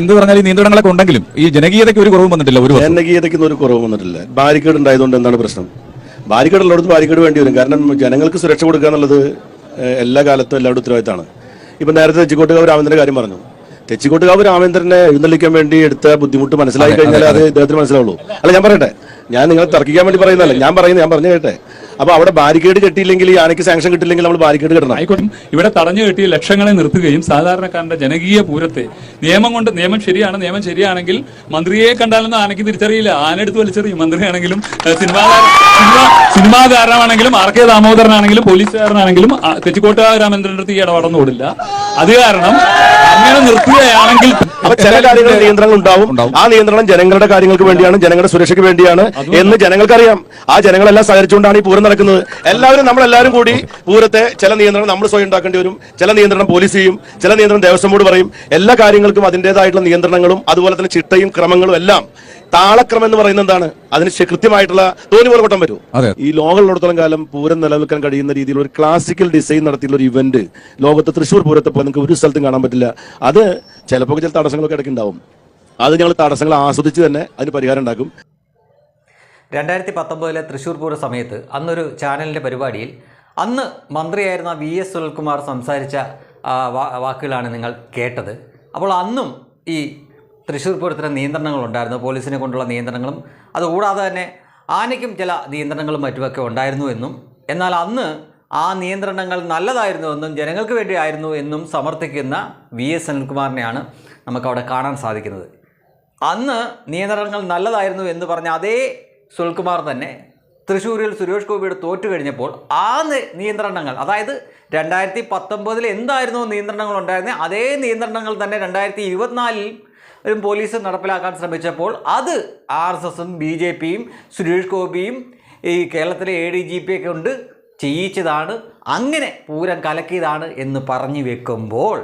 എന്ത് പറഞ്ഞാൽ ഈ നിയന്ത്രണങ്ങളൊക്കെ ഉണ്ടെങ്കിലും ഈ ജനകീയതയ്ക്ക് ഒരു കുറവും വന്നിട്ടില്ല ഒരു ജനകീയതയ്ക്ക് ഒരു കുറവ് വന്നിട്ടില്ല. ബാരിക്കേഡ് ഉണ്ടായതുകൊണ്ട് എന്താണ് പ്രശ്നം? ബാരിക്കേഡ് ഉള്ളിടത്ത് ബാരിക്കേഡ് വേണ്ടി വരും. കാരണം ജനങ്ങൾക്ക് സുരക്ഷ കൊടുക്കുക എന്നുള്ളത് എല്ലാ കാലത്തും എല്ലാവരുടെ ഉത്തരവാദിത്തമാണ്. ഇപ്പൊ നേരത്തെ തെച്ചിക്കോട്ടുകാവ് രാമേന്ദ്രന്റെ കാര്യം പറഞ്ഞു. തെച്ചിക്കോട്ടുകാവ് രാമേന്ദ്രനെ എഴുന്നള്ളിക്കാൻ വേണ്ടി എടുത്ത ബുദ്ധിമുട്ട് മനസ്സിലായി കഴിഞ്ഞാൽ അത് ഇദ്ദേഹത്തിന് മനസ്സിലാവുള്ളൂ. അല്ല ഞാൻ പറയട്ടെ. ഞാൻ നിങ്ങൾ തർക്കിക്കാൻ വേണ്ടി പറയുന്നതല്ല. ഞാൻ പറയുന്നത് ഞാൻ പറഞ്ഞു കേട്ടെ. അപ്പൊ അവിടെ ബാരിക്കേഡ് കെട്ടിയില്ലെങ്കിൽ ഈ ആനയ്ക്ക് സാങ്ഷൻ കിട്ടില്ലെങ്കിൽ നമ്മൾ ബാരിക്കേഡ് കെട്ടണം. ആയിക്കോട്ടെ. ഇവിടെ തടഞ്ഞു കെട്ടിയ ലക്ഷങ്ങളെ നിർത്തുകയും സാധാരണക്കാരന്റെ ജനകീയ പൂരത്തെ നിയമം കൊണ്ട് നിയമം ശരിയാണ് നിയമം ശരിയാണെങ്കിൽ മന്ത്രിയെ കണ്ടാലൊന്നും ആനയ്ക്ക് തിരിച്ചറിയില്ല. ആന എടുത്ത് വലിച്ചെറിയും. മന്ത്രിയാണെങ്കിലും സിനിമാ സിനിമാകാരനാണെങ്കിലും ആർ കെ ദാമോദരനാണെങ്കിലും പോലീസുകാരനാണെങ്കിലും തെച്ചിക്കോട്ട രാമേന്ദ്രന്റെ അടുത്ത് ഈ ഇടപെടന്നു ഓടില്ല. അത് കാരണം അങ്ങനെ നിർത്തുകയാണെങ്കിൽ അപ്പൊ ചില കാര്യങ്ങളിൽ നിയന്ത്രണങ്ങൾ ഉണ്ടാവും. ആ നിയന്ത്രണം ജനങ്ങളുടെ കാര്യങ്ങൾക്ക് വേണ്ടിയാണ് ജനങ്ങളുടെ സുരക്ഷയ്ക്ക് വേണ്ടിയാണ് എന്ന് ജനങ്ങൾക്കറിയാം. ആ ജനങ്ങളെല്ലാം സഹകരിച്ചുകൊണ്ടാണ് ഈ പൂരം നടക്കുന്നത്. എല്ലാവരും നമ്മളെല്ലാവരും കൂടി പൂരത്തെ ചില നിയന്ത്രണം നമ്മൾ സ്വയം ഉണ്ടാക്കേണ്ടി വരും. ചില നിയന്ത്രണം പോലീസ് ചെയ്യും. ചില നിയന്ത്രണം ദേവസ്വം ബോർഡ് പറയും. എല്ലാ കാര്യങ്ങൾക്കും അതിന്റെതായിട്ടുള്ള നിയന്ത്രണങ്ങളും അതുപോലെ തന്നെ ചിട്ടയും ക്രമങ്ങളും എല്ലാം താളക്രമം എന്ന് പറയുന്നത് എന്താണ്? അതിന് കൃത്യമായിട്ടുള്ള തോന്നി പോലെ വരൂ. പറ്റും ഈ ലോകമുള്ളിടത്തോളം കാലം പൂരം നിലനിൽക്കാൻ കഴിയുന്ന രീതിയിൽ ഒരു ക്ലാസിക്കൽ ഡിസൈൻ നടത്തിയുള്ള ഒരു ഇവന്റ് ലോകത്ത് തൃശ്ശൂർ പൂരത്തെ പോലെ നിങ്ങൾക്ക് ഒരു സ്ഥലത്തും കാണാൻ പറ്റില്ല. അത് ചിലപ്പോൾ ചില തടസ്സങ്ങളൊക്കെ ഇടയ്ക്ക് ഉണ്ടാവും. അത് ഞങ്ങൾ തടസ്സങ്ങൾ ആസ്വദിച്ച് തന്നെ അതിന് പരിഹാരം ഉണ്ടാക്കും. രണ്ടായിരത്തി പത്തൊമ്പതിലെ തൃശ്ശൂർ പൂര സമയത്ത് അന്നൊരു ചാനലിന്റെ പരിപാടിയിൽ അന്ന് മന്ത്രിയായിരുന്ന വി എസ് സുനിൽകുമാർ സംസാരിച്ച വാക്കുകളാണ് നിങ്ങൾ കേട്ടത്. അപ്പോൾ അന്നും ഈ തൃശ്ശൂർ പൂരത്തിന് നിയന്ത്രണങ്ങളുണ്ടായിരുന്നു. പോലീസിനെ കൊണ്ടുള്ള നിയന്ത്രണങ്ങളും അതുകൂടാതെ തന്നെ ആനയ്ക്കും ചില നിയന്ത്രണങ്ങളും മറ്റുമൊക്കെ ഉണ്ടായിരുന്നു എന്നും. എന്നാൽ അന്ന് ആ നിയന്ത്രണങ്ങൾ നല്ലതായിരുന്നുവെന്നും ജനങ്ങൾക്ക് വേണ്ടിയായിരുന്നു എന്നും സമർത്ഥിക്കുന്ന വി എസ് സുനിൽകുമാറിനെയാണ് നമുക്കവിടെ കാണാൻ സാധിക്കുന്നത്. അന്ന് നിയന്ത്രണങ്ങൾ നല്ലതായിരുന്നു എന്ന് പറഞ്ഞ അതേ സുനിൽകുമാർ തന്നെ തൃശ്ശൂരിൽ സുരേഷ് ഗോപിയുടെ തോറ്റു കഴിഞ്ഞപ്പോൾ ആ നിയന്ത്രണങ്ങൾ അതായത് രണ്ടായിരത്തി പത്തൊമ്പതിൽ എന്തായിരുന്നു നിയന്ത്രണങ്ങൾ ഉണ്ടായിരുന്നത് അതേ നിയന്ത്രണങ്ങൾ തന്നെ രണ്ടായിരത്തി ഇരുപത്തിനാലിലും പോലീസ് നടപ്പിലാക്കാൻ ശ്രമിച്ചപ്പോൾ അത് ആർ എസ് എസും ബി ജെ പിയും സുരേഷ് ഗോപിയും ഈ കേരളത്തിലെ എ ഡി ജി പി ഒക്കെ ഉണ്ട് ചെയ്യിച്ചതാണ്. അങ്ങനെ പൂരം കലക്കിയതാണ് എന്ന് പറഞ്ഞു വെക്കുമ്പോൾ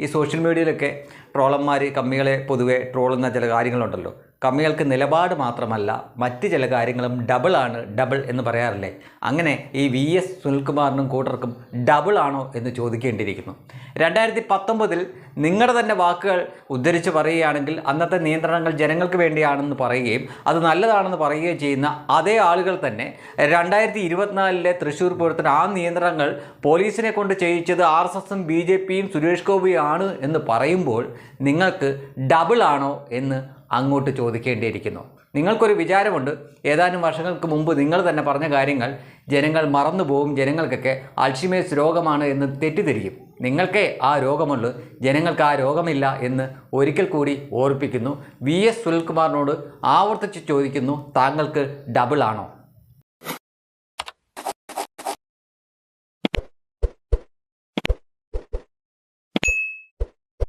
ഈ സോഷ്യൽ മീഡിയയിലൊക്കെ ട്രോളന്മാർ കമ്മികളെ പൊതുവെ ട്രോളുന്ന ചില കാര്യങ്ങളുണ്ടല്ലോ. കമ്മികൾക്ക് നിലപാട് മാത്രമല്ല മറ്റ് ചില കാര്യങ്ങളും ഡബിളാണ് ഡബിൾ എന്ന് പറയാറില്ലേ? അങ്ങനെ ഈ വി എസ് സുനിൽകുമാറിനും കൂട്ടർക്കും ഡബിളാണോ എന്ന് ചോദിക്കേണ്ടിയിരിക്കുന്നു. രണ്ടായിരത്തി പത്തൊമ്പതിൽ നിങ്ങളുടെ തന്നെ വാക്കുകൾ ഉദ്ധരിച്ച് പറയുകയാണെങ്കിൽ അന്നത്തെ നിയന്ത്രണങ്ങൾ ജനങ്ങൾക്ക് വേണ്ടിയാണെന്ന് പറയുകയും അത് നല്ലതാണെന്ന് പറയുകയും ചെയ്യുന്ന അതേ ആളുകൾ തന്നെ രണ്ടായിരത്തി ഇരുപത്തിനാലിലെ തൃശ്ശൂർ പൂരത്തിന് ആ നിയന്ത്രണങ്ങൾ പോലീസിനെ കൊണ്ട് ചെയ്യിച്ചത് ആർ എസ് എസും ബി ജെ പിയും സുരേഷ് ഗോപിയും ആണ് എന്ന് പറയുമ്പോൾ നിങ്ങൾക്ക് ഡബിളാണോ എന്ന് അങ്ങോട്ട് ചോദിക്കേണ്ടിയിരിക്കുന്നു. നിങ്ങൾക്കൊരു വിചാരമുണ്ട്. ഏതാനും വർഷങ്ങൾക്ക് മുമ്പ് നിങ്ങൾ തന്നെ പറഞ്ഞ കാര്യങ്ങൾ ജനങ്ങൾ മറന്നുപോകും. ജനങ്ങൾക്കൊക്കെ അൾഷിമേഴ്സ് രോഗമാണ് എന്ന് തെറ്റിദ്ധരിക്കും. നിങ്ങൾക്കേ ആ രോഗമുള്ളൂ. ജനങ്ങൾക്ക് ആ രോഗമില്ല എന്ന് ഒരിക്കൽ കൂടി ഓർപ്പിക്കുന്നു. വി എസ് സുനിൽകുമാറിനോട് ആവർത്തിച്ച് ചോദിക്കുന്നു. താങ്കൾക്ക് ഡബിൾ ആണോ?